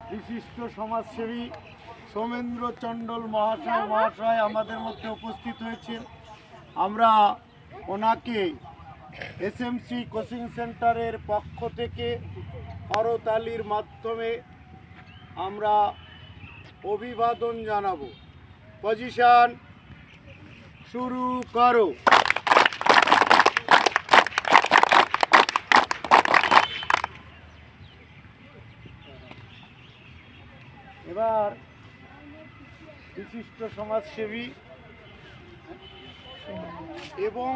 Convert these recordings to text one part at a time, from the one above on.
বিশিষ্ট সমাজসেবী সৌমেন্দ্র চণ্ডল মহাশয় মহাশয় আমাদের মধ্যে উপস্থিত হয়েছেন। আমরা ওনাকে এসএমসি কোচিং সেন্টারের পক্ষ থেকে করতালির মাধ্যমে আমরা অভিবাদন জানাব। পজিশন শুরু করো। এবার বিশিষ্ট সমাজসেবী এবং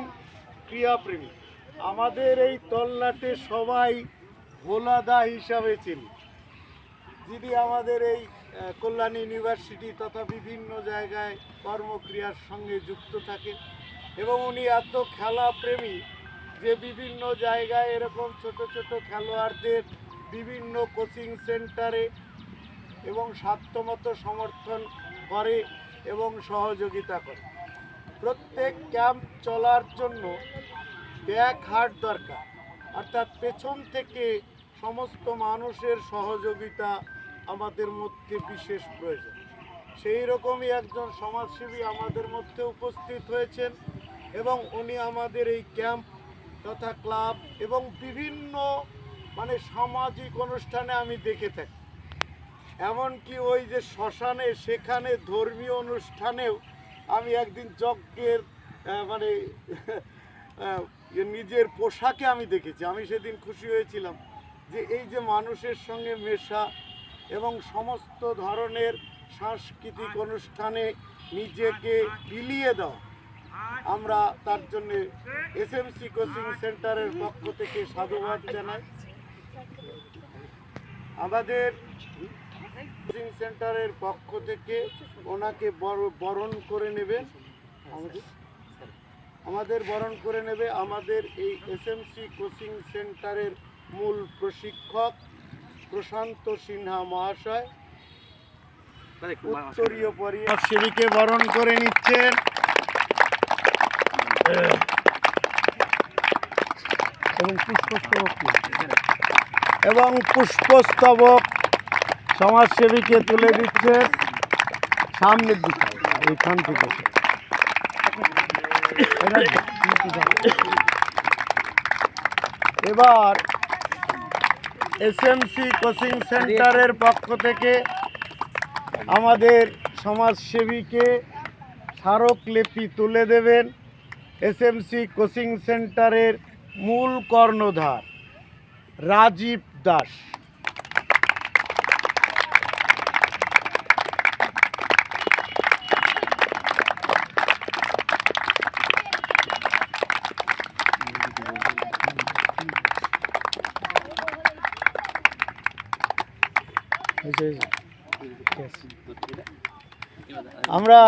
ক্রিয়াপ্রেমী। আমাদের এই তল্লাটে সবাই ভোলাদা হিসাবে চিনি। যিনি আমাদের এই কল্যাণী ইউনিভার্সিটি তথা বিভিন্ন জায়গায় কর্মক্রিয়ার সঙ্গে যুক্ত থাকেন এবং উনি এত খেলা প্রেমী যে বিভিন্ন জায়গায় এরকম ছোট ছোট খেলোয়াড়দের বিভিন্ন কোচিং সেন্টারে এবং সাধ্যমতো সমর্থন করে এবং সহযোগিতা করে। প্রত্যেক ক্যাম্প চলার জন্য ব্যাক হাট দরকার। অর্থাৎ পেছন থেকে সমস্ত মানুষের সহযোগিতা আমাদের মধ্যে বিশেষ প্রয়োজন। সেই রকমই একজন সমাজসেবী আমাদের মধ্যে উপস্থিত হয়েছেন এবং উনি আমাদের এই ক্যাম্প তথা ক্লাব এবং বিভিন্ন মানে সামাজিক অনুষ্ঠানে আমি দেখে থাকি। এমনকি ওই যে শ্মশানে, সেখানে ধর্মীয় অনুষ্ঠানেও আমি একদিন যজ্ঞের মানে নিজের পোশাকে আমি দেখেছি। আমি সেদিন খুশি হয়েছিলাম যে এই যে মানুষের সঙ্গে মেশা এবং সমস্ত ধরনের সাংস্কৃতিক অনুষ্ঠানে নিজেকে বিলিয়ে দাও আমরা তার জন্য এসএমসি কোচিং সেন্টারের পক্ষ থেকে সাধুবাদ জানাই। আমাদের কোচিং সেন্টারের পক্ষ থেকে ওনাকে বর- বরণ করে নেবেন আমাদের আমাদের বরণ করে নেবে আমাদের এই এসএমসি কোচিং সেন্টারের মূল প্রশিক্ষক প্রশান্ত সিনহা মহাশয়। উত্তরীয় পরিবার বরণ করে নিচ্ছেন। এবং পুষ্পস্তবক। এবং পুষ্পস্তবক সমাজসেবীকে তুলে দিচ্ছে সামনের দিকে। এইখান থেকে। এবার এসএমসি কোচিং সেন্টারের পক্ষ থেকে আমাদের সমাজসেবীকে স্মারকলিপি তুলে দেবেন এসএমসি কোচিং সেন্টারের মূল কর্ণধার রাজীব দাস। আমরা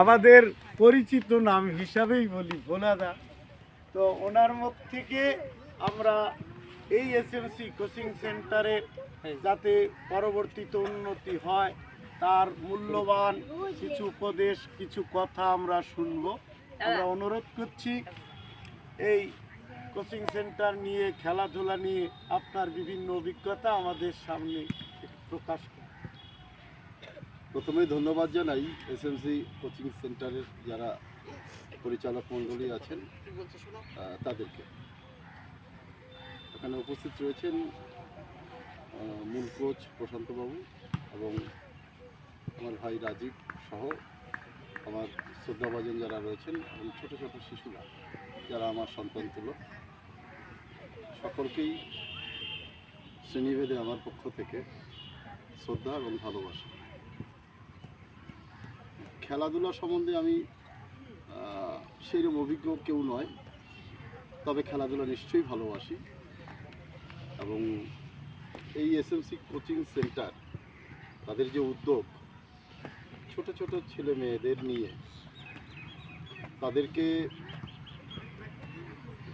আমাদের পরিচিত নাম হিসাবেই বলি ভোলাদা তো ওনার মুখ থেকে আমরা এই এসএমসি কোচিং সেন্টারে যাতে পরবর্তীতে উন্নতি হয়, তার মূল্যবান কিছু উপদেশ, কিছু কথা আমরা শুনব। আমরা অনুরোধ করছি, এই কোচিং সেন্টার নিয়ে খেলাধুলা নিয়ে আপনার বিভিন্ন অভিজ্ঞতা আমাদের সামনে প্রকাশ করুন। প্রথমেই ধন্যবাদ জানাই এসএমসি কোচিং সেন্টারের যারা পরিচালক মণ্ডলী আছেন তাদেরকে এখানে উপস্থিত রয়েছেন মূল কোচ প্রশান্তবাবু এবং আমার ভাই রাজীব সহ আমার শ্রদ্ধাভাজন যারা রয়েছেন এবং ছোটো ছোটো শিশুরা যারা আমার সন্তান তুলো সকলকেই শ্রেণীভেদে আমার পক্ষ থেকে শ্রদ্ধা এবং ভালোবাসা। খেলাধুলা সম্বন্ধে আমি সেইরকম অভিজ্ঞ কেউ নয়, তবে খেলাধুলা নিশ্চয়ই ভালোবাসি এবং এই এসএমসি কোচিং সেন্টার তাদের যে উদ্যোগ, ছোট ছোট ছেলে মেয়েদের নিয়ে তাদেরকে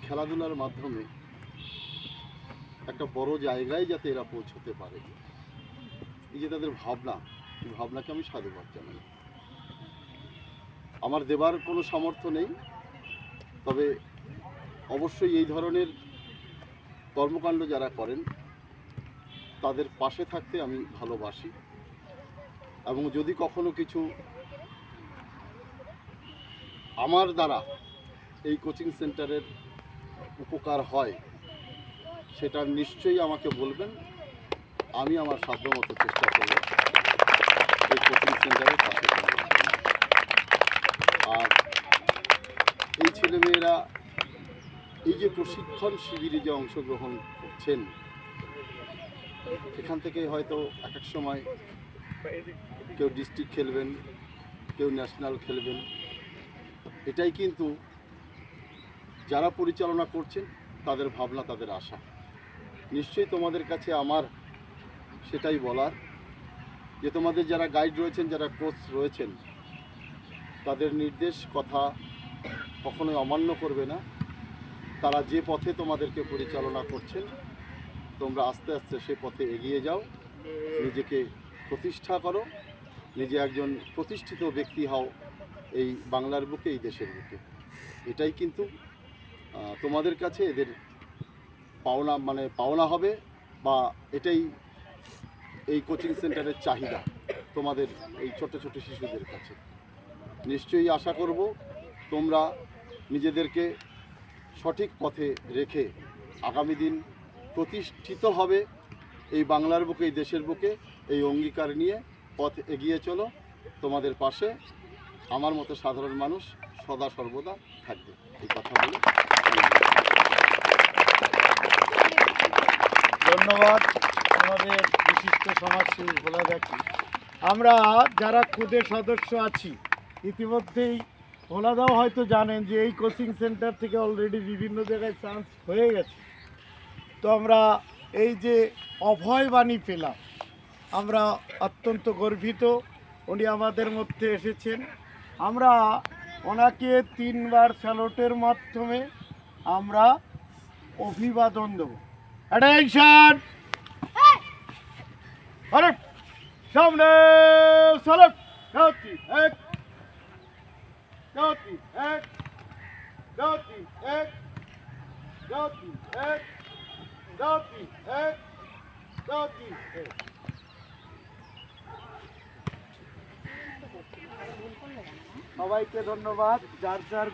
খেলাধুলার মাধ্যমে একটা বড় জায়গায় যাতে এরা পৌঁছতে পারে। এই যে তাদের ভাবনা, এই ভাবনাকে আমি সাধুবাদ জানাই। আমার দেবার কোনো সামর্থ্য নেই, তবে অবশ্যই এই ধরনের কর্মকাণ্ড যারা করেন, তাদের পাশে থাকতে আমি ভালোবাসি। এবং যদি কখনো কিছু আমার দ্বারা এই কোচিং সেন্টারের উপকার হয় সেটা নিশ্চয়ই আমাকে বলবেন। আমি আমার সাধ্যমতো চেষ্টা করব। এই কোচিং সেন্টারের পাশে আর এই ছেলেমেয়েরা এই যে প্রশিক্ষণ শিবিরে যে অংশগ্রহণ করছেন, এখান থেকে হয়তো এক এক সময় কেউ ডিস্ট্রিক্ট খেলবেন, কেউ ন্যাশনাল খেলবেন। এটাই কিন্তু যারা পরিচালনা করছেন, তাদের ভাবনা, তাদের আশা। নিশ্চয়ই তোমাদের কাছে আমার সেটাই বলার যে তোমাদের যারা গাইড রয়েছেন, যারা কোচ রয়েছেন, তাদের নির্দেশ কথা কখনোই অমান্য করবে না। তারা যে পথে তোমাদেরকে পরিচালনা করছেন, তোমরা আস্তে আস্তে সে পথে এগিয়ে যাও, নিজেকে প্রতিষ্ঠা করো, নিজে একজন প্রতিষ্ঠিত ব্যক্তি হও এই বাংলার বুকে, এই দেশের বুকে। এটাই কিন্তু তোমাদের কাছে এদের পাওনা মানে পাওনা হবে বা এটাই এই কোচিং সেন্টারের চাহিদা তোমাদের এই ছোট ছোট শিশুদের কাছে। নিশ্চয়ই আশা করব তোমরা নিজেদেরকে সঠিক পথে রেখে আগামী দিন প্রতিষ্ঠিত হবে এই বাংলার বুকে, এই দেশের বুকে, এই অঙ্গীকার নিয়ে পথ এগিয়ে চলো। তোমাদের পাশে আমার মতো সাধারণ মানুষ সদা সর্বদা থাকবে। এই কথা বলে ধন্যবাদ। আমাদের বিশিষ্ট সমাজসেবী বলে দেখি আমরা যারা খুদে সদস্য আছি, ইতিমধ্যেই ভোলাদাও হয়তো জানেন যে এই কোচিং সেন্টার থেকে অলরেডি বিভিন্ন জায়গায় চান্স হয়ে গেছে। তো আমরা এই যে অভয় বাণী পেলাম, আমরা অত্যন্ত গর্বিত, উনি আমাদের মধ্যে এসেছেন। আমরা ওনাকে তিনবার স্যালোটের মাধ্যমে আমরা অভিবাদন দেবো। অ্যাটেনশন আরে সামনে সালাম গতি এক। গতি এক। গতি এক। গতি এক। গতি এক। গতি এক। সবাইকে ধন্যবাদ, যার যার